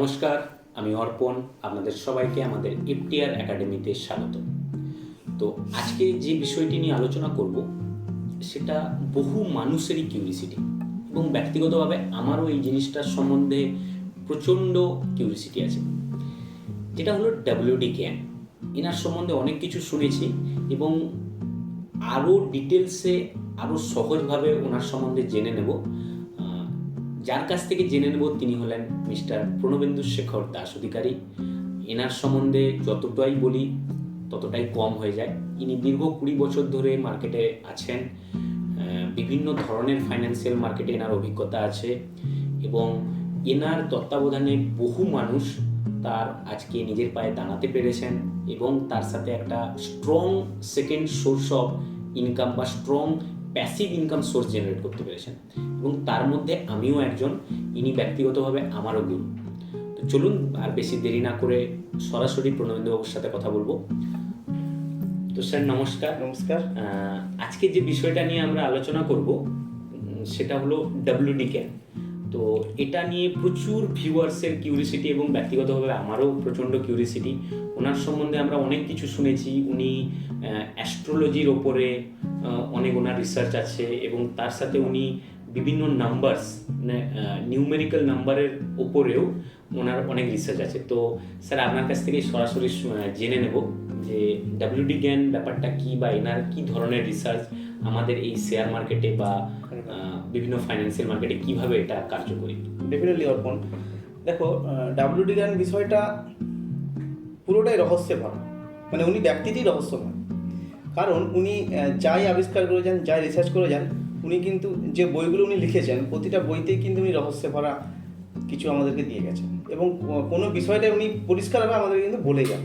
নমস্কার, আমি অর্পণ, আপনাদের সবাইকে আমাদের এফটিআর একাডেমিতে স্বাগত। তো আজকে যে বিষয়টি নিয়ে আলোচনা করব, সেটা বহু মানুষেরই কিউরিসিটি এবং ব্যক্তিগতভাবে আমারও এই জিনিসটার সম্বন্ধে প্রচণ্ড কিউরিসিটি আছে। যেটা হলো ডাব্লিউডি জ্ঞান। এনার সম্বন্ধে অনেক কিছু শুনেছি এবং আরও ডিটেলসে আরও সহজভাবে ওনার সম্বন্ধে জেনে নেব। যার কাছ থেকে জেনে নেব তিনি হলেন মিস্টার প্রণবেন্দু শেখর দাস অধিকারী। এনার সম্বন্ধে যতটাই বলি, ততটাই কম হয়ে যায়। ইনি দীর্ঘ কুড়ি বছর ধরে মার্কেটে আছেন। বিভিন্ন ধরনের ফাইন্যান্সিয়াল মার্কেটে এনার অভিজ্ঞতা আছে এবং এনার তত্ত্বাবধানে বহু মানুষ তার আজকে নিজের পায়ে দাঁড়াতে পেরেছেন এবং তার সাথে একটা strong second source of income বা strong passive income source generate করতে পেরেছেন। এবং তার মধ্যে আমিও একজন ইনি ব্যক্তিগতভাবে আমারও গুরু। তো চলুন আর বেশি দেরি না করে সরাসরি প্রণবেন্দ্রবাবুর সাথে কথা বলব। তো স্যার নমস্কার। নমস্কার। আজকে যে বিষয়টা নিয়ে আমরা আলোচনা করব সেটা হলো ডাব্লিউডি ক্যান তো এটা নিয়ে প্রচুর ভিউয়ার্সের কিউরিসিটি এবং ব্যক্তিগতভাবে আমারও প্রচণ্ড কিউরিসিটি ওনার সম্বন্ধে আমরা অনেক কিছু শুনেছি। উনি অ্যাস্ট্রোলজির ওপরে অনেক ওনার রিসার্চ আছে এবং তার সাথে উনি বিভিন্ন নাম্বারস মানে নিউমেরিক্যাল নাম্বারের ওপরেও ওনার অনেক রিসার্চ আছে। তো স্যার আপনার কাছ থেকে সরাসরি জেনে নেব যে ডাব্লিউডি জ্ঞান ব্যাপারটা কি বা এনার কি ধরনের রিসার্চ আমাদের এই শেয়ার মার্কেটে বা বিভিন্ন ফাইন্যান্সিয়াল মার্কেটে কীভাবে এটা কার্যকরী? ডেফিনেটলি অর্পণ। দেখো ডাব্লিউডি জ্ঞান বিষয়টা পুরোটাই রহস্যে ভরা মানে উনি ব্যক্তিটি রহস্যময়। কারণ উনি যাই আবিষ্কার করে যান, যাই রিসার্চ করে যান, উনি কিন্তু যে বইগুলো উনি লিখেছেন, প্রতিটা বইতেই কিন্তু উনি রহস্যে ভরা কিছু আমাদেরকে দিয়ে গেছেন। এবং কোনো বিষয়টা উনি পরিষ্কারভাবে আমাদেরকে কিন্তু বলে যান।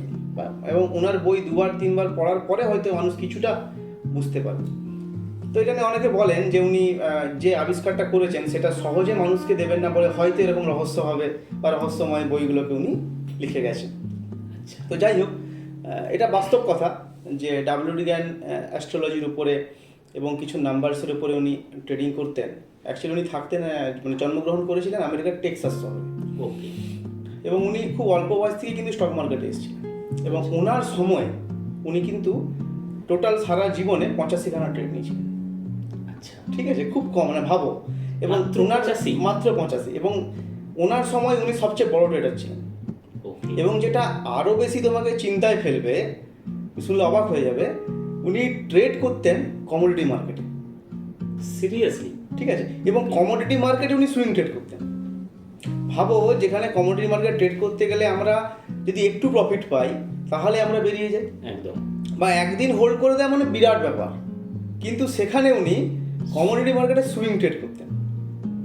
এবং ওনার বই দুবার, তিনবার পড়ার পরে হয়তো মানুষ কিছুটা বুঝতে পারবে। তো এটা নিয়ে অনেকে বলেন যে উনি যে আবিষ্কারটা করেছেন, সেটা সহজে মানুষকে দেবেন না বলে হয়তো এরকম রহস্য হবে বা রহস্যময় বইগুলোকে উনি লিখে গেছেন। তো যাই হোক এটা বাস্তব কথা। যে ডাব্লিউডি জ্ঞান অ্যাস্ট্রোলজির উপরে এবং কিছু নাম্বারসের উপরে উনি ট্রেডিং করতেন। অ্যাকচুয়ালি উনি থাকতেন মানে জন্মগ্রহণ করেছিলেন আমেরিকার টেক্সাস শহরে। ওকে এবং উনি খুব অল্প বয়স থেকে কিন্তু স্টক মার্কেটে এসেছিলেন। এবং ওনার সময় উনি কিন্তু টোটাল সারা জীবনে পঁচাশিখানা ট্রেড নিয়েছিলেন। আচ্ছা। ঠিক আছে? খুব কম মানে ভাবো। এবং ওনার 85? মাত্র পঁচাশি। এবং ওনার সময় উনি সবচেয়ে বড় ট্রেডার ছিলেন। এবং যেটা আরও বেশি তোমাকে চিন্তায় ফেলবে শুনলে অবাক হয়ে যাবে। উনি ট্রেড করতেন কমোডিটি মার্কেটে সিরিয়াসলি ঠিক আছে? এবং কমোডিটি মার্কেটে উনি সুইং ট্রেড করতেন। ভাবো যেখানে কমোডিটি মার্কেট ট্রেড করতে গেলে আমরা যদি একটু প্রফিট পাই তাহলে আমরা বেরিয়ে যাই। একদম। বা একদিন হোল্ড করে দেওয়া মানে বিরাট ব্যাপার। কিন্তু সেখানে উনি কমোডিটি মার্কেটে সুইং ট্রেড করতেন।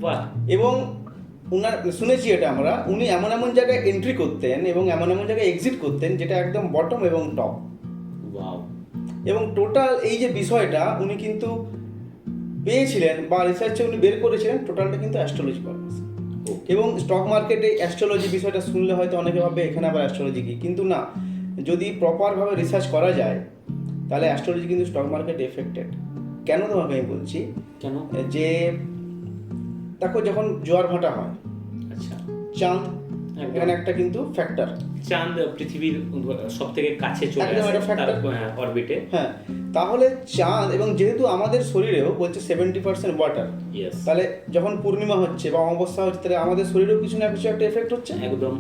বাহ। এবং উনার শুনেছি এটা আমরা উনি এমন এমন জায়গায় এন্ট্রি করতেন এবং এমন এমন জায়গায় এক্সিট করতেন যেটা একদম বটম এবং টপ এবং টোটাল এই যে বিষয়টা উনি কিন্তু পেয়েছিলেন বা রিসার্চে উনি বের করেছিলেন টোটালটা কিন্তু অ্যাস্ট্রোলজি পারপাস এবং স্টক মার্কেটে অ্যাস্ট্রোলজি বিষয়টা শুনলে হয়তো অনেকে ভাবে এখানে আবার অ্যাস্ট্রোলজি কি? কিন্তু না যদি প্রপারভাবে রিসার্চ করা যায় তাহলে অ্যাস্ট্রোলজি কিন্তু স্টক মার্কেট এফেক্টেড কেন তোমাকে আমি বলছি? কেন? যে দেখো যখন জোয়ার ভাটা হয় আচ্ছা। চাঁদ। এখানে একটা কিন্তু ফ্যাক্টর চাঁদ পৃথিবীর সব থেকে কাছে চলে একদম আসে। তার অরবিটে হ্যাঁ তাহলে চাঁদ এবং যেহেতু আমাদের শরীরেও বলছে সেভেন্টি পার্সেন্ট ওয়াটার তাহলে যখন পূর্ণিমা হচ্ছে বা অমাবস্যা হচ্ছে তাহলে আমাদের শরীরেও কিছু না কিছু একটা এফেক্ট হচ্ছে? একদম।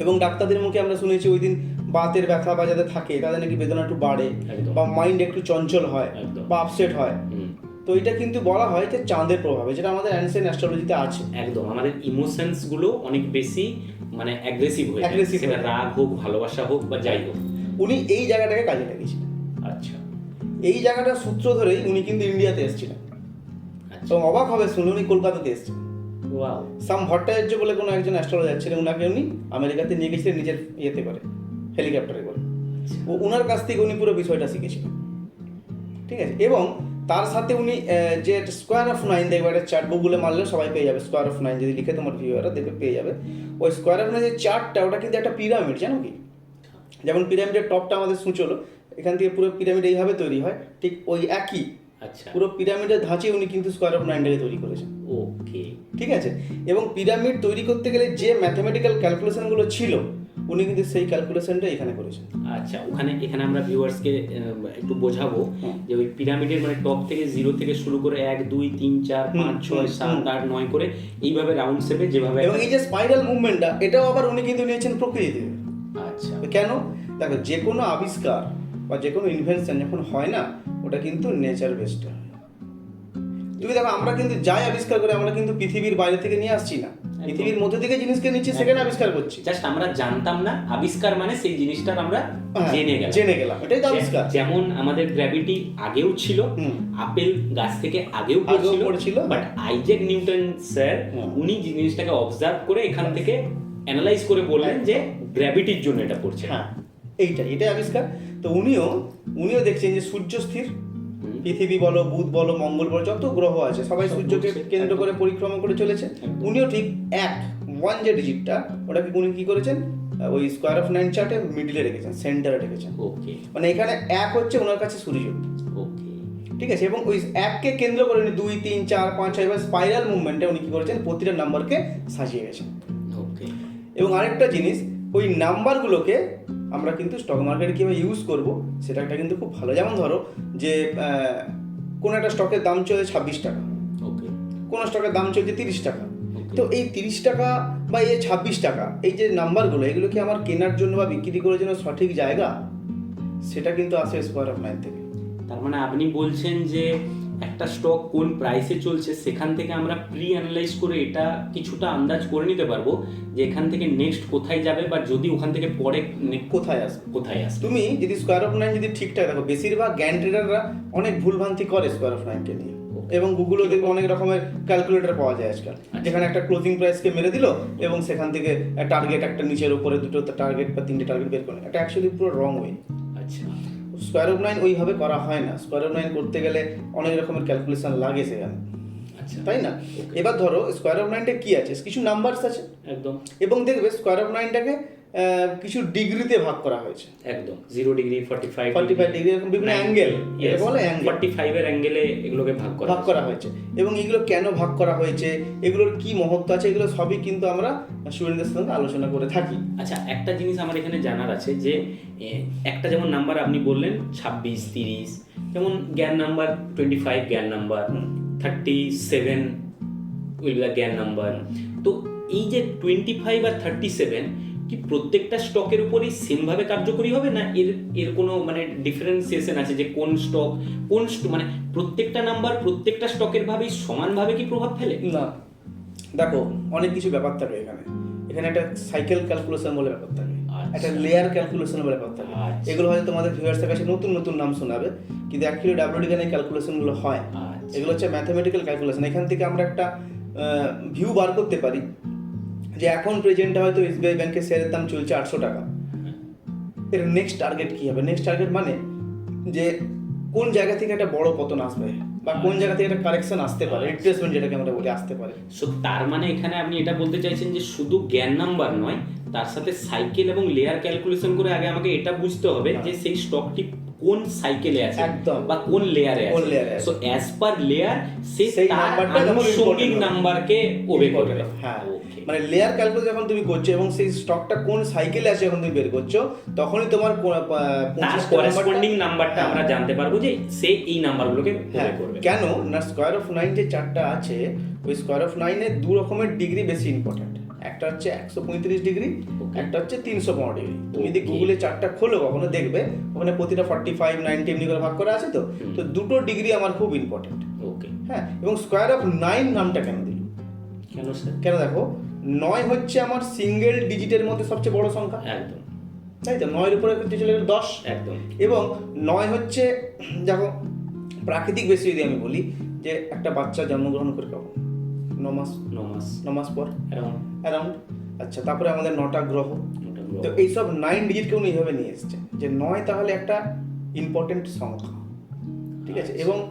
এবং ডাক্তারদের মুখে আমরা শুনেছি ওই দিন বাতের ব্যথা বা যাদের থাকে তাদের নাকি বেদনা একটু বাড়ে। বা মাইন্ড একটু চঞ্চল হয়। বা আপসেট হয়। তো এটা কিন্তু বলা হয় যে চাঁদের প্রভাবে যেটা আমাদের অ্যানসেন্ট অ্যাস্ট্রোলজিতে আছে। একদম আমাদের ইমোশনসগুলো অনেক বেশি মানে অ্যাগ্রেসিভ হয়ে Aggressive সেটা রাগ হোক ভালোবাসা হোক বা যাই হোক। উনি এই জায়গাটাকে কাজে লাগিয়েছিলেন। আচ্ছা। এই জায়গাটার সূত্র ধরেই উনি কিন্তু ইন্ডিয়াতে এসেছিলেন। আচ্ছা। তো অবাক হবে শুনে উনি কলকাতাতে এসেছিলেন। সাম ভট্টাচার্য বলে কোনো একজন অ্যাস্ট্রোলজার ছিলেন ওনাকে উনি আমেরিকাতে নিয়ে গেছিলেন নিজের ইয়েতে করে হেলিকপ্টারে করে। ও ওনার কাছ থেকে উনি পুরো বিষয়টা শিখেছিলেন। ঠিক আছে? এবং তার সাথে উনি যে স্কোয়ার অফ নাইন দেখবে একটা চার্ট গুগলে মারলে সবাই পেয়ে যাবে স্কোয়ার অফ নাইন যদি লিখে তোমার ভিউয়াররা দেখবে পেয়ে যাবে। ওই স্কোয়ার অফ নাইন যে চার্টটা ওটা কিন্তু একটা পিরামিড জানো কি? যেমন পিরামিডের টপটা আমাদের সুচলো এখান থেকে পুরো পিরামিড এইভাবে তৈরি হয় ঠিক ওই একই। আচ্ছা। পুরো পিরামিডের ধাঁচে উনি কিন্তু স্কোয়ার অফ নাইনটাকে তৈরি করেছেন। ওকে ঠিক আছে? এবং পিরামিড তৈরি করতে গেলে যে ম্যাথমেটিক্যাল ক্যালকুলেশনগুলো ছিল উনি কিন্তু সেই ক্যালকুলেশনটা এখানে করেছেন। আচ্ছা ওখানে এখানে আমরা ভিউয়ার্সকে একটু বোঝাবো যে ওই পিরামিডের মানে টপ থেকে জিরো থেকে শুরু করে এক দুই তিন চার পাঁচ ছয় সাত আট নয় করে এইভাবে রাউন্ড শেপে যেভাবে এবং এই যে স্পাইরাল মুভমেন্টটা এটাও আবার উনি কিন্তু নিয়েছেন প্রকৃতি থেকে আচ্ছা কেন? দেখো যে কোনো আবিষ্কার বা যে কোনো ইনভেনশন যখন হয় না ওটা কিন্তু নেচার বেসড হয়। তুমি দেখো আমরা কিন্তু যাই আবিষ্কার করে আমরা কিন্তু পৃথিবীর বাইরে থেকে নিয়ে আসছি না। পৃথিবীর মধ্যে থেকে জিনিসকে নিচ্ছে সেখানে আবিষ্কার করছি। জাস্ট আমরা জানতাম না আবিষ্কার মানে সেই জিনিসটার আমরা হ্যাঁ, জেনে গেলাম। জেনে গেলাম। এটাই তো আবিষ্কার। যেমন আমাদের গ্র্যাভিটি আগেও ছিল আপেল গাছ থেকে আগেও পড়ছিল পড়ছিল। বাট আইজেক নিউটন স্যার উনি জিনিসটাকে অবজার্ভ করে এখান থেকে অ্যানালাইজ করে বললেন যে গ্র্যাভিটির জন্য এটা পড়ছে হ্যাঁ এইটা এটাই আবিষ্কার। তো উনিও উনিও দেখছেন যে সূর্য স্থির। পৃথিবী বলো বুধ বলো মঙ্গল বলো যত গ্রহ আছে সবাই সূর্যকে কেন্দ্র করে পরিক্রমা করে চলেছে। উনিও ঠিক এক ওয়ান যে ডিজিটটা ওটাকে উনি কি করেছেন? ওই স্কোয়ার অফ নাইন চার্টে মিডিলে রেখেছেন সেন্টারে রেখেছেন। ওকে মানে এখানে এক হচ্ছে ওনার কাছে সূর্য। ওকে ঠিক আছে? এবং ওই এককে কেন্দ্র করে উনি দুই তিন চার পাঁচ ছয় এবার স্পাইরাল মুভমেন্টে উনি কি করেছেন? প্রতিটা নাম্বারকে সাজিয়ে গেছেন ওকে এবং আরেকটা জিনিস ওই নাম্বারগুলোকে আমরা কিন্তু স্টক মার্কেটে কীভাবে ইউজ করব সেটা একটা কিন্তু খুব ভালো। যেমন ধরো যে কোনো একটা স্টকের দাম চলছে ছাব্বিশ টাকা। ওকে কোনো স্টকের দাম চলছে তিরিশ টাকা। তো এই তিরিশ টাকা বা এই ছাব্বিশ টাকা এই যে নাম্বারগুলো এগুলো কি আমার কেনার জন্য বা বিক্রি করার জন্য সঠিক জায়গা সেটা কিন্তু আসে স্কোয়ার অফ নাইন থেকে। তার মানে আপনি বলছেন যে একটা স্টক কোন প্রাইসে চলছে সেখান থেকে আমরা প্রি অ্যানালাইজ করে এটা কিছুটা আন্দাজ করে নিতে পারব যে এখান থেকে নেক্সট কোথায় যাবে বা যদি ওখান থেকে পরে কোথায় আসবে? কোথায় আসবে। তুমি যদি স্কোয়ার অফ নাইন যদি ঠিকঠাক দেখো বেশিরভাগ জ্ঞান ট্রেডাররা অনেক ভুলভ্রান্তি করে স্কোয়ার অফ নাইনকে নিয়ে। এবং গুগলও দেখবে অনেক রকমের ক্যালকুলেটর পাওয়া যায় আজকাল। যেখানে একটা ক্লোজিং প্রাইসকে মেরে দিল এবং সেখান থেকে টার্গেট একটা নিচের উপরে দুটো টার্গেট বা তিনটে টার্গেট বের করে এটা অ্যাকচুয়ালি পুরো রং ওয়ে আচ্ছা। স্কোয়ার অফ নাইন ওইভাবে করা হয় না। স্কোয়ার অফ নাইন করতে গেলে অনেক রকমের ক্যালকুলেশন লাগে সেখানে। আচ্ছা। তাই না? এবার ধরো স্কোয়ার অফ নাইনটা কি আছে? কিছু নাম্বারস আছে? একদম। এবং দেখবে স্কোয়ার অফ নাইনটাকে কিছু ডিগ্রিতে ভাগ করা হয়েছে। একদম zero degree forty five forty five degree এরকম বিভিন্ন অ্যাঙ্গেল বলে। ফর্টি ফাইভের অ্যাঙ্গেলে এগুলোকে ভাগ করা ভাগ করা হয়েছে। এবং এগুলো কেন ভাগ করা হয়েছে এগুলোর কি মহত্ব আছে এগুলো সবই কিন্তু আমরা স্টুডেন্টদের সঙ্গে আলোচনা করে থাকি। আচ্ছা একটা জিনিস আমার এখানে জানার আছে যে একটা যেমন নাম্বার আপনি বললেন ছাব্বিশ তিরিশ যেমন Gann number twenty five Gann number thirty seven ওইগুলা জ্ঞান নাম্বার তো এই যে টোয়েন্টি ফাইভ আর থার্টি সেভেন কি প্রত্যেকটা স্টকের উপরেই সেমভাবে কার্যকরী হবে না এর এর কোনো মানে ডিফারেন্সিয়েশন আছে যে কোন স্টক কোন মানে প্রত্যেকটা নাম্বার প্রত্যেকটা স্টকের ভাবেই সমানভাবে কি প্রভাব ফেলে? না। দেখো অনেক কিছু ব্যাপার থাকে এখানে। এখানে একটা সাইকেল ক্যালকুলেশন বলে ব্যাপার থাকে। আচ্ছা। একটা লেয়ার ক্যালকুলেশন বলে ব্যাপার থাকে। আচ্ছা। এগুলো হয়তো তোমাদের ভিউয়ার্সের কাছে নতুন নতুন নাম শোনাবে কিন্তু অ্যাকচুয়ালি ডাব্লিউডি গানে ক্যালকুলেশনগুলো হয়। আচ্ছা। এগুলো হচ্ছে ম্যাথমেটিক্যাল ক্যালকুলেশন এখান থেকে আমরা একটা ভিউ বার করতে পারি। যে এখন প্রেজেন্টে হয়তো এসবিআই ব্যাংকের শেয়ারের দাম চলছে আটশো টাকা। এর নেক্সট টার্গেট কি হবে? নেক্সট টার্গেট মানে যে কোন জায়গা থেকে একটা বড় পতন আসবে বা কোন জায়গা থেকে একটা কারেকশন আসতে পারে রিট্রেসমেন্ট যেটাকে আমরা বলি আসতে পারে। সো তার মানে এখানে আপনি এটা বলতে চাইছেন যে শুধু জ্ঞান নাম্বার নয় তার সাথে সাইকেল এবং লেয়ার ক্যালকুলেশন করে আগে আমাকে এটা বুঝতে হবে যে সেই স্টকটি কোন সাইকেলে আছে একদম। বা কোন লেয়ারে আছে। সো অ্যাজ পার লেয়ার সেই নাম্বারটা আনুষঙ্গিক নাম্বারকে ওবে করবে। হ্যাঁ। Okay. মানে লেয়ার ক্যালকুলেশন যখন তুমি করছ এবং সেই স্টকটা কোন সাইকেলে আছে যখন তুমি বের করছ তখনই তোমার তার করেসপন্ডিং নাম্বারটা- আমরা জানতে পারব যে সে এই নাম্বারগুলোকে হ্যাঁ করবে। কেন? না স্কোয়ার অফ নাইন যে চারটা আছে ওই স্কোয়ার অফ নাইনে দু রকমের ডিগ্রি বেশি ইম্পর্টেন্ট একটা হচ্ছে একশো পঁয়ত্রিশ ডিগ্রি একটা হচ্ছে তিনশো পনেরো ডিগ্রি তুমি যদি. গুগলে চারটা খোলো কখনো দেখবে ওখানে প্রতিটা ফর্টি ফাইভ নাইনটি এমনি করে ভাগ করা আছে তো? তো দুটো ডিগ্রি আমার খুব ইম্পর্টেন্ট ওকে হ্যাঁ এবং স্কোয়ার অফ নাইন নামটা কেন দিল? কেন স্যার কেন দেখো? নয় হচ্ছে আমার সিঙ্গেল ডিজিটের মধ্যে সবচেয়ে বড় সংখ্যা। একদম। তাই তো? নয়ের উপরে চলে গেল দশ। একদম। এবং নয় হচ্ছে দেখো প্রাকৃতিক বেশি যদি আমি বলি যে একটা বাচ্চা জন্মগ্রহণ করে কখন? ন মাস। নমাস ন মাস পর? অ্যারাউন্ড অ্যারাউন্ড আচ্ছা তারপরে আমাদের নটা গ্রহ। তো এইসব নাইন ডিজিটকে উনি এইভাবে নিয়ে এসছে। যে নয় তাহলে একটা ইম্পর্টেন্ট সংখ্যা। ঠিক আছে? এবং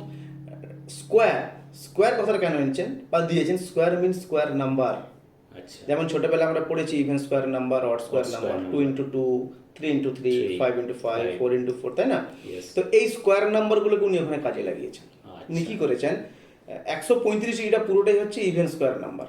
স্কোয়ার স্কোয়ার কথাটা কেন এনেছেন? বা দিয়েছেন? স্কোয়ার মিন স্কোয়ার নাম্বার আচ্ছা যেমন ছোটবেলা আমরা পড়েছি even square number odd square number two into two three into three five into five four into four তাই না? তো এই স্কোয়ার নাম্বারগুলোকে উনি ওখানে কাজে লাগিয়েছেন। আচ্ছা। উনি কি করেছেন? একশো পঁয়ত্রিশ এটা পুরোটাই হচ্ছে even square number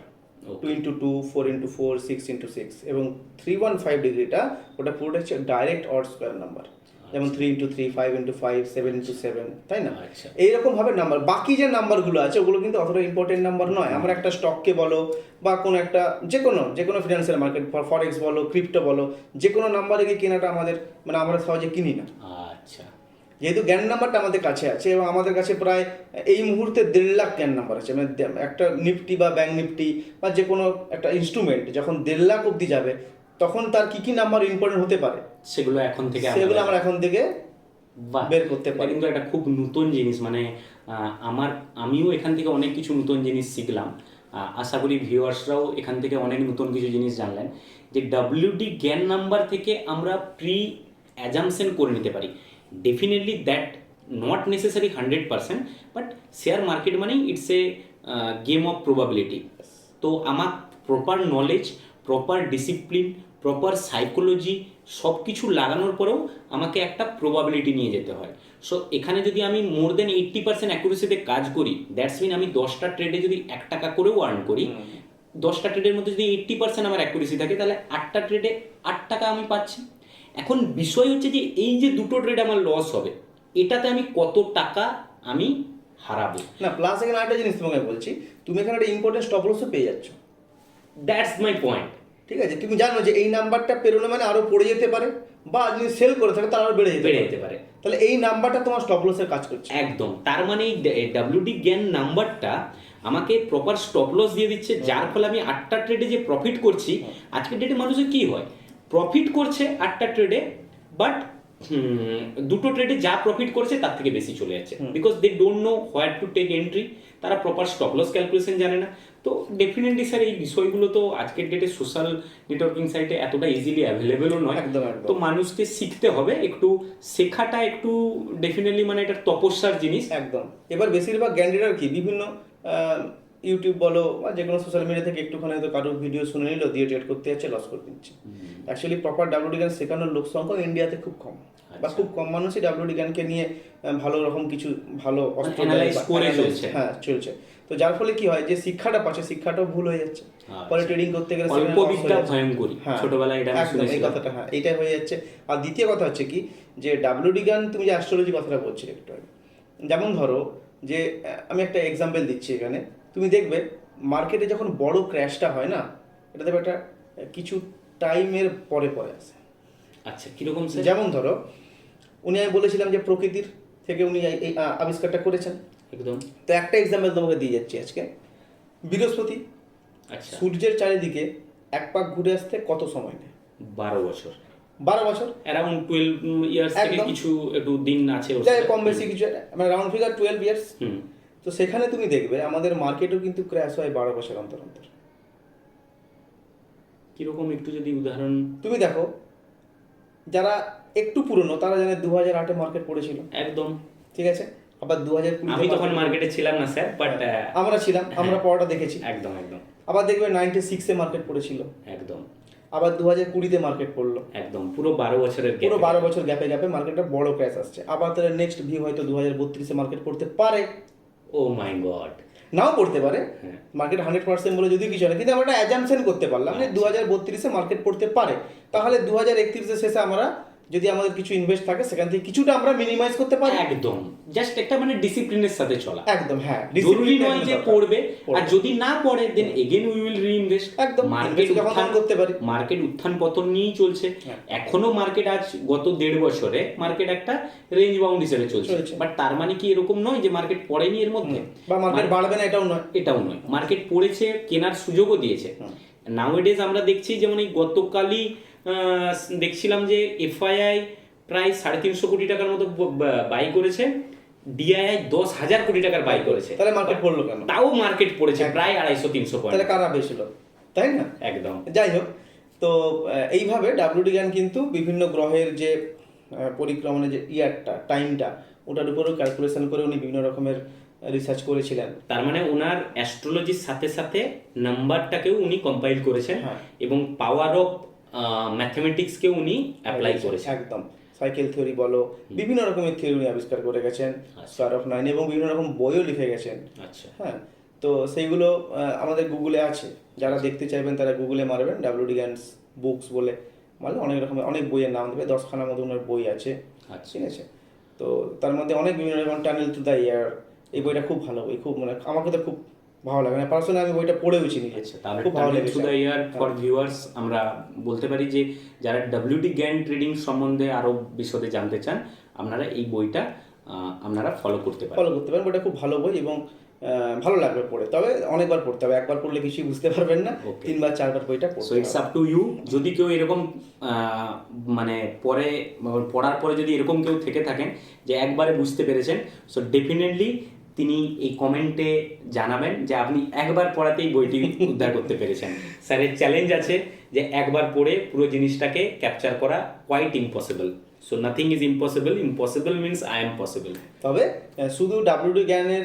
two into two four into four six into six এবং থ্রি ওয়ান ফাইভ ডিগ্রিটা ওটা পুরোটা হচ্ছে ডাইরেক্ট অড স্কোয়ার নাম্বার যেমন three into three five into five seven into seven তাই না? আচ্ছা। এইরকম ভাবে নাম্বার বাকি যে নাম্বারগুলো আছে ওগুলো কিন্তু অতটা ইম্পর্টেন্ট নাম্বার নয়। আমরা একটা স্টককে বলো বা কোনো একটা যে কোনো যে কোনো ফিনান্সিয়াল মার্কেট ফরেক্স বলো ক্রিপ্টো বলো যে কোনো নাম্বারে গিয়ে কেনাটা আমাদের মানে আমরা সহজে কিনি না। আচ্ছা। যেহেতু জ্ঞান নাম্বারটা আমাদের কাছে আছে এবং আমাদের কাছে প্রায় এই মুহূর্তে দেড় লাখ জ্ঞান নাম্বার আছে। মানে একটা নিফটি বা ব্যাংক নিফটি বা যে কোনো একটা ইনস্ট্রুমেন্ট যখন দেড় লাখ অবধি যাবে তখন তার কি কি নাম্বার ইম্পর্টেন্ট হতে পারে? সেগুলো এখন থেকে সেগুলো আমরা এখন থেকে বের করতে পারি। কিন্তু একটা খুব নতুন জিনিস মানে আমার আমিও এখান থেকে অনেক কিছু নতুন জিনিস শিখলাম। আশা করি ভিউয়ার্সরাও এখান থেকে অনেক নতুন কিছু জিনিস জানলেন। যে ডাব্লিউডি জ্ঞান নাম্বার থেকে আমরা প্রি অ্যাজামশন করে নিতে পারি। Definitely that not necessary hundred percent but share market মানেই it's a game of probability তো আমার proper knowledge proper discipline proper psychology সব কিছু লাগানোর পরেও আমাকে একটা প্রবাবিলিটি নিয়ে যেতে হয়। সো এখানে যদি আমি মোর দেন এইট্টি পার্সেন্ট অ্যাকুরেসিতে কাজ করি দ্যাটস মিন আমি দশটা ট্রেডে যদি এক টাকা করেও আর্ন করি দশটা ট্রেডের মধ্যে যদি এইট্টি পার্সেন্ট আমার অ্যাকুরেসি থাকে তাহলে আটটা ট্রেডে আট টাকা আমি পাচ্ছি। এখন বিষয় হচ্ছে যে এই যে দুটো ট্রেড আমার লস হবে এটাতে আমি কত টাকা আমি হারাবো? না প্লাস এখানে আরেকটা জিনিস তোমাকে বলছি তুমি এখানে একটা ইম্পর্টেন্ট স্টপ লসও পেয়ে যাচ্ছ। দ্যাটস মাই পয়েন্ট ঠিক আছে? তুমি জানো যে এই নাম্বারটা পেরোনো মানে আরও পড়ে যেতে পারে বা যদি সেল করে থাকে তার আরও বেড়ে যেতে বেড়ে যেতে পারে। তাহলে এই নাম্বারটা তোমার স্টপ লসের কাজ করছে। একদম। তার মানে এই ডাব্লিউডি জ্ঞান নাম্বারটা আমাকে প্রপার স্টপ লস দিয়ে দিচ্ছে যার ফলে আমি আটটা ট্রেডে যে প্রফিট করছি আজকের ডেটে মানুষের কি হয়? প্রফিট করছে আটটা ট্রেডে বাট দুটো ট্রেডে যা প্রফিট করছে তার থেকে বেশি চলে যাচ্ছে। Because they don't know where to take entry তারা প্রপার স্টপ লস ক্যালকুলেশন জানে না। তো ডেফিনেটলি স্যার এই বিষয়গুলো তো আজকের ডেটে সোশ্যাল নেটওয়ার্কিং সাইটে এতটা ইজিলি অ্যাভেলেবেলও নয়। তো মানুষকে শিখতে হবে একটু শেখাটা একটু ডেফিনেটলি মানে এটা তপস্যার জিনিস। একদম। এবার বেশিরভাগ ক্যান্ডিডেট কি? বিভিন্ন ইউটিউব বলো বা যে কোনো সোশ্যাল মিডিয়া থেকে একটুখানি হয়তো কারোর ভিডিও শুনে নিল দিয়ে ট্রেড করতে যাচ্ছে লস করে দিচ্ছে। অ্যাকচুয়ালি প্রপার ডাব্লিউডি গান শেখানোর লোক সংখ্যা ইন্ডিয়াতে খুব কম। বা আচ্ছা। খুব কম মানুষই ডাব্লিউডি গানকে নিয়ে ভালো রকম কিছু ভালো অস্ত্র analyze- চলছে। হ্যাঁ চলছে। তো যার ফলে কি হয় যে শিক্ষাটা পাচ্ছে শিক্ষাটাও ভুল হয়ে যাচ্ছে। আচ্ছা। পরে ট্রেডিং করতে গেলে অল্প বিদ্যা ভয়ঙ্করী হ্যাঁ, ছোটবেলায় এটা আমি এই কথাটা হ্যাঁ এইটাই হয়ে যাচ্ছে। আর দ্বিতীয় কথা হচ্ছে কি যে ডাব্লিউডি গান তুমি যে অ্যাস্ট্রোলজি কথাটা বলছিলে একটু আগে যেমন ধরো যে আমি একটা এক্সাম্পল দিচ্ছি এখানে। তুমি দেখবে মার্কেটে যখন বড় ক্র্যাশটা হয় না এটা দেখবে একটা কিছু টাইমের পরে পরে আসে। আচ্ছা কীরকম যেমন ধরো উনি আমি বলেছিলাম যে প্রকৃতির থেকে উনি এই আবিষ্কারটা করেছেন। একদম। তো একটা এক্সাম্পল তোমাকে দিয়ে যাচ্ছি আজকে। বৃহস্পতি আচ্ছা। সূর্যের চারিদিকে এক পাক ঘুরে আসতে কত সময় নেয়? বারো বছর। বারো বছর? অ্যারাউন্ড টুয়েলভ ইয়ার্স থেকে কিছু একটু দিন আছে যাই কম বেশি কিছু মানে round figure twelve years hmm. তো সেখানে তুমি দেখবে আমাদের মার্কেটও কিন্তু ক্র্যাশ হয় বারো বছর অন্তর অন্তর। কীরকম একটু যদি উদাহরণ। তুমি দেখো যারা একটু পুরনো তারা জানে দু হাজার আটে মার্কেট পড়েছিল। একদম। ঠিক আছে? আবার দু হাজার কুড়ি আমি তখন মার্কেটে ছিলাম না স্যার বাট আমরা ছিলাম আমরা পড়াটা দেখেছি। একদম একদম। আবার দেখবে নাইনটি সিক্সে মার্কেট পড়েছিল। একদম। আবার দু হাজার কুড়িতে মার্কেট পড়ল। একদম পুরো বারো বছরের পুরো বারো বছর গ্যাপে গ্যাপে মার্কেটটা বড় ক্র্যাশ আসছে। আবার তাহলে নেক্সট ভিউ হয়তো দু হাজার বত্রিশে মার্কেট পড়তে পারে। ও মাই গড নাও পড়তে পারে। হ্যাঁ। মার্কেট হান্ড্রেড পার্সেন্ট বলে যদি কিছু না কিন্তু আমরা অ্যাজামশন করতে পারলাম যে দু হাজার বত্রিশে মার্কেট পড়তে পারে। তাহলে দু হাজার একত্রিশের শেষে আমরা যদি আমাদের কিছু ইনভেস্ট থাকে সেখান থেকে কিছুটা আমরা মিনিমাইজ করতে পারি। একদম। জাস্ট একটা মানে ডিসিপ্লিনের সাথে চলা। একদম হ্যাঁ জরুরি নয় যে পড়বে আর যদি না পড়ে then again we will reinvest একদম, মার্কেট উত্থান করতে পারি। মার্কেট উত্থান পতন নিয়েই চলছে। হ্যাঁ। এখনও মার্কেট আজ গত দেড় বছরে মার্কেট একটা রেঞ্জ বাউন্ড হিসেবে চলছে। বাট তার মানে কি এরকম নয় যে মার্কেট পড়েনি এর মধ্যে? বা মার্কেট বাড়বে না এটাও নয়। এটাও নয়। মার্কেট পড়েছে কেনার সুযোগও দিয়েছে। নাওয়েডেজ আমরা দেখছি যেমন এই গতকালই দেখছিলাম যে এফআইআই প্রায় সাড়ে তিনশো কোটি টাকার মতো বাই করেছে। ডিআইআই দশ হাজার কোটি টাকার বাই করেছে। তাহলে মার্কেট পড়ল কেন? তাও মার্কেট পড়েছে প্রায় আড়াইশো তিনশো তাহলে কারা বেছিল তাই না? একদম। যাই হোক তো এইভাবে ডাব্লিউডি জ্ঞান কিন্তু বিভিন্ন গ্রহের যে পরিক্রমণের যে ইয়ারটা টাইমটা ওটার উপরেও ক্যালকুলেশন করে উনি বিভিন্ন রকমের রিসার্চ করেছিলেন। তার মানে ওনার অ্যাস্ট্রোলজির সাথে সাথে নাম্বারটাকেও উনি কম্পাইল করেছেন হ্যাঁ। এবং পাওয়ার অফ ম্যাথমেটিক্সকেও উনি অ্যাপ্লাই করেছেন। একদম। সাইকেল থিওরি বলো বিভিন্ন রকমের থিওরি উনি আবিষ্কার করে গেছেন। স্টার অফ নাইন এবং বিভিন্ন রকম বইও লিখে গেছেন। আচ্ছা। হ্যাঁ তো সেইগুলো আমাদের গুগলে আছে। যারা দেখতে চাইবেন তারা গুগলে মারবেন ডাব্লিউডি গ্যান্স বুকস বলে। মানে অনেক রকমের অনেক বইয়ের নাম দেবে দশখানার মতো ওনার বই আছে। আচ্ছা। ঠিক আছে? তো তার মধ্যে অনেক বিভিন্ন রকম টানেল টু দ্য ইয়ার এই বইটা খুব ভালো বই খুব মানে আমাকে তো খুব ভালো লাগে না। পার্সোনালি আমি বইটা পড়েওছি নিজে আচ্ছা তাহলে খুব ভালো লেগেছে। দ্য ইয়ার ফর ভিউয়ার্স আমরা বলতে পারি যে যারা ডব্লিউডি জ্ঞান ট্রেডিং সম্বন্ধে আরও বিশদে জানতে চান আপনারা এই বইটা আপনারা ফলো করতে পারেন। ফলো করতে পারেন। বইটা খুব ভালো বই এবং ভালো লাগবে পড়ে। তবে অনেকবার পড়তে হবে। একবার পড়লে কিছুই বুঝতে পারবেন না। তিনবার চারবার বইটা so it's up to you যদি কেউ এরকম মানে পরে পড়ার পরে যদি এরকম কেউ থেকে থাকেন যে একবারে বুঝতে পেরেছেন সো ডেফিনেটলি তিনি এই কমেন্টে জানাবেন যে আপনি একবার পড়াতেই বইটি উদ্ধার করতে পেরেছেন। স্যারের চ্যালেঞ্জ আছে যে একবার পড়ে পুরো জিনিসটাকে ক্যাপচার করা quite impossible so nothing is impossible impossible means I am possible তবে শুধু ডাব্লিউডি জ্ঞানের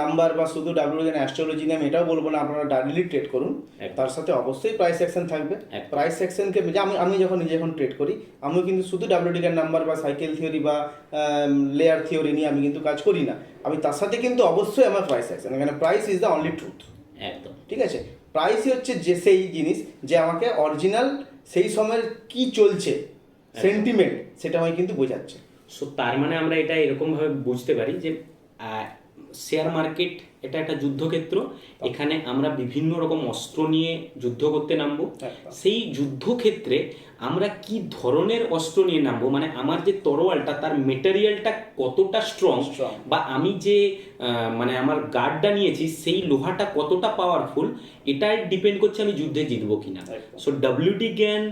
নাম্বার বা শুধু ডাব্লিউডি জ্ঞান অ্যাস্ট্রোলজি নাম এটাও বলব না আপনারা ডাইরেক্টলি ট্রেড করুন। তার সাথে অবশ্যই প্রাইস সেকশন থাকবে। প্রাইস সেকশনকে আমি আমি যখন নিজে এখন ট্রেড করি আমিও কিন্তু শুধু ডাব্লিউডি জ্ঞান নাম্বার বা সাইকেল থিওরি বা লেয়ার থিওরি নিয়ে আমি কিন্তু কাজ করি না। আমি তার সাথে কিন্তু অবশ্যই আমার প্রাইস সেকশন এখানে price is the only truth একদম। ঠিক আছে? প্রাইসই হচ্ছে যে সেই জিনিস যে আমাকে অরিজিনাল সেই সময়ের কি চলছে সেন্টিমেন্ট সেটা আমাকে কিন্তু বোঝাচ্ছে। সো তার মানে আমরা এটা এরকমভাবে বুঝতে পারি যে শেয়ার মার্কেট এটা একটা যুদ্ধক্ষেত্র। এখানে আমরা বিভিন্ন রকম অস্ত্র নিয়ে যুদ্ধ করতে নামবো। সেই যুদ্ধক্ষেত্রে আমরা কি ধরনের অস্ত্র নিয়ে নামবো? মানে আমার যে তরোয়ালটা তার মেটেরিয়ালটা কতটা স্ট্রং বা আমি যে মানে আমার গার্ডটা নিয়েছি সেই লোহাটা কতটা পাওয়ারফুল এটা ডিপেন্ড করছে আমি যুদ্ধে জিতবো কিনা। সো ডাব্লিউডি জ্ঞান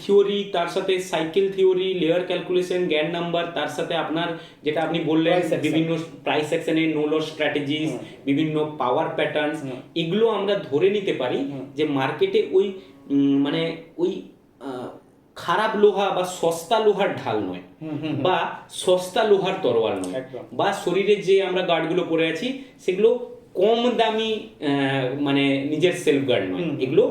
থিওরি তার সাথে cycle theory layer calculation Gann number তার সাথে আপনার যেটা আপনি বললেন বিভিন্ন প্রাইস সেকশনে নো লস স্ট্র্যাটেজিস বিভিন্ন পাওয়ার প্যাটার্নস এগুলো আমরা ধরে নিতে পারি যে মার্কেটে ওই মানে ওই খারাপ লোহা বা সস্তা লোহার ঢাল নয় বা সস্তা লোহার তরোয়াল নয়। বা শরীরে যে আমরা গার্ডগুলো পরে আছি সেগুলো কম দামি মানে নিজের সেলফ গার্ড নয়। এগুলো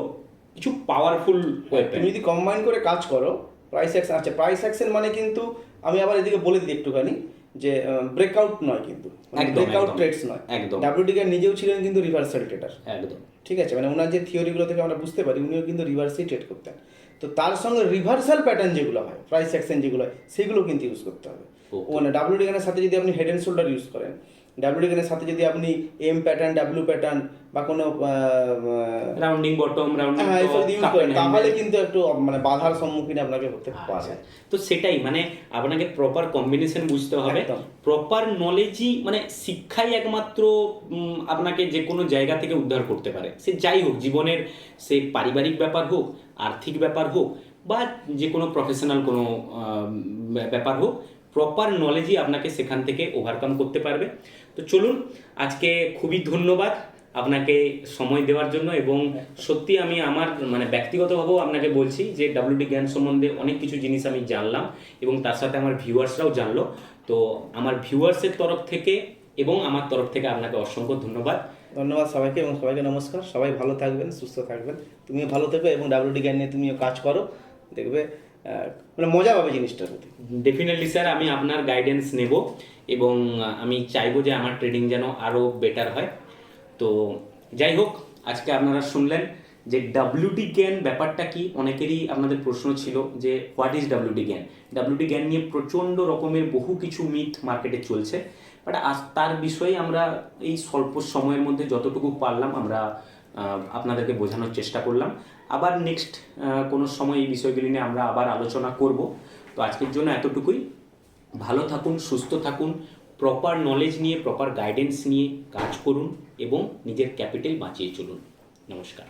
কিছু পাওয়ারফুল ওয়েপেন তুমি যদি কম্বাইন করে কাজ করো প্রাইস অ্যাকশন আচ্ছা প্রাইস অ্যাকশন মানে কিন্তু আমি আবার এদিকে বলে দিই একটুখানি যে ব্রেকআউট নয় কিন্তু। একদম, ব্রেকআউট একদম। ট্রেডস নয়। একদম। ডাব্লিউডি নিজেও ছিলেন কিন্তু রিভার্সাল ট্রেডার একদম। ঠিক আছে? মানে ওনার যে থিওরিগুলো থেকে আমরা বুঝতে পারি উনিও কিন্তু রিভার্সেই ট্রেড করতেন। তো তার সঙ্গে রিভার্সাল প্যাটার্ন যেগুলো হয় প্রাইস অ্যাকশন যেগুলো হয় সেগুলো কিন্তু ইউজ করতে হবে. মানে ডাব্লিউডি সাথে যদি আপনি হেড অ্যান্ড শোল্ডার ইউজ করেন ডাব্লিউডি সাথে যদি আপনি এম প্যাটার্ন ডাব্লিউ প্যাটার্ন বা কোনো রাউন্ডিং বটম রাউন্ডিং হ্যাঁ এসব ইউজ করেন তাহলে কিন্তু একটু মানে বাধার সম্মুখীন আপনাকে হতে আচ্ছা। পারে। তো সেটাই মানে আপনাকে প্রপার কম্বিনেশন বুঝতে হবে। প্রপার নলেজই মানে শিক্ষাই একমাত্র আপনাকে যে কোনো জায়গা থেকে উদ্ধার করতে পারে। সে যাই হোক জীবনের সে পারিবারিক ব্যাপার হোক আর্থিক ব্যাপার হোক বা যে কোনো প্রফেশনাল কোনো ব্যা- ব্যাপার হোক প্রপার নলেজই আপনাকে সেখান থেকে ওভারকাম করতে পারবে। তো চলুন আজকে খুবই ধন্যবাদ। আপনাকে সময় দেওয়ার জন্য এবং সত্যি আমি আমার মানে ব্যক্তিগতভাবেও আপনাকে বলছি যে ডাব্লিউডি জ্ঞান সম্বন্ধে অনেক কিছু জিনিস আমি জানলাম এবং তার সাথে আমার ভিউয়ার্সরাও জানলো। তো আমার ভিউয়ার্সের তরফ থেকে এবং আমার তরফ থেকে আপনাকে অসংখ্য ধন্যবাদ। ধন্যবাদ সবাইকে এবং সবাইকে নমস্কার। সবাই ভালো থাকবেন সুস্থ থাকবেন। তুমিও ভালো থাকবে এবং ডাব্লিউডি জ্ঞান নিয়ে তুমিও কাজ করো। দেখবে মানে মজা পাবে জিনিসটার প্রতি ডেফিনেটলি স্যার আমি আপনার গাইডেন্স নেব এবং আমি চাইব যে আমার ট্রেডিং যেন আরও বেটার হয়। তো যাই হোক, আজকে আপনারা শুনলেন যে ডাব্লিউডি জ্ঞান ব্যাপারটা কি? অনেকেরই আপনাদের প্রশ্ন ছিল যে হোয়াট ইজ ডাব্লিউডি জ্ঞান ডাব্লিউডি জ্ঞান নিয়ে প্রচণ্ড রকমের বহু কিছু মিথ মার্কেটে চলছে বাট আজ তার বিষয়ে আমরা এই স্বল্প সময়ের মধ্যে যতটুকু পারলাম আমরা আপনাদেরকে বোঝানোর চেষ্টা করলাম। আবার নেক্সট কোনো সময় এই বিষয়গুলি নিয়ে আমরা আবার আলোচনা করব। তো আজকের জন্য এতটুকুই। ভালো থাকুন, সুস্থ থাকুন প্রপার নলেজ নিয়ে প্রপার গাইডেন্স নিয়ে কাজ করুন। এবং নিজের ক্যাপিটাল বাঁচিয়ে চলুন। নমস্কার।